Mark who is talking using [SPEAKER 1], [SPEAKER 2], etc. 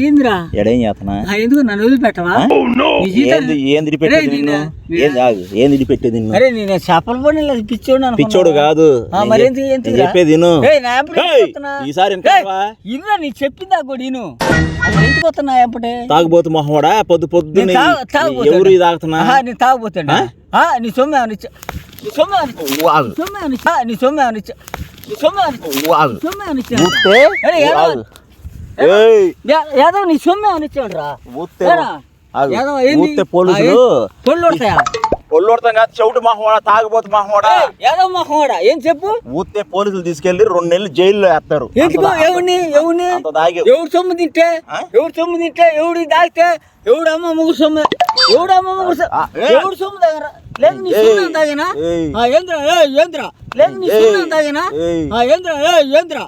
[SPEAKER 1] ఏందిరా?
[SPEAKER 2] ఎడేం
[SPEAKER 1] ఆ, ఎందుకు నన్ను వదిలిపెట్టవా? నీ జీతం-
[SPEAKER 2] ఏంది ఏంది పెట్టేది
[SPEAKER 1] అరే, నేను చేపల పని లేదు పిచ్చోడు అనుకున్నా.
[SPEAKER 2] పిచ్చోడు కాదు. నేను నేను? చెప్పేది? ఈసారి?
[SPEAKER 1] ఇదిరా నీ చెప్పిందా కూడా ఇను అసలు ఎందుకు పోతున్నా ఎప్పుడే
[SPEAKER 2] తాగుబోతు మొహోడా పొద్దు
[SPEAKER 1] నేను తాగుబోతాడు.
[SPEAKER 2] ఎవరు తాగుతున్నా?
[SPEAKER 1] ఆహా, నేను తాగుపోతాడు
[SPEAKER 2] ఆ?
[SPEAKER 1] నీ సొమ్మె అనిచ్చ నీ సొమ్మె నీ సొమ్మె అనిచ్చ నీ సొమ్మె యాదవ్ నీ సొమ్మె అనిచ్చాడు రా
[SPEAKER 2] పోలీసులు ఒళ్ళోడతాం కాదు చెవిటి తాగుబోతు
[SPEAKER 1] ఏం చెప్పు
[SPEAKER 2] ఊస్తే పోలీసులు తీసుకెళ్ళి రెండు నెలలు జైల్లో వేస్తారు
[SPEAKER 1] ఎవరిని ఎవరిని ఎవడు సొమ్ము తింటే? ఎవడు సొమ్ము తింటే ఎవడు దాగితే ఎవడు అమ్మ ముగ్గురు సొమ్ము ఎవడు అమ్మ ముగ్గురు? ఎవడు సొమ్ము తాగరా లేదు నీ సున్నం తాగినా? ఏంద్రా ఏ ఏంద్రా? లేదు నీ సున్నం తాగినా? ఏంద్రా ఏంద్రా?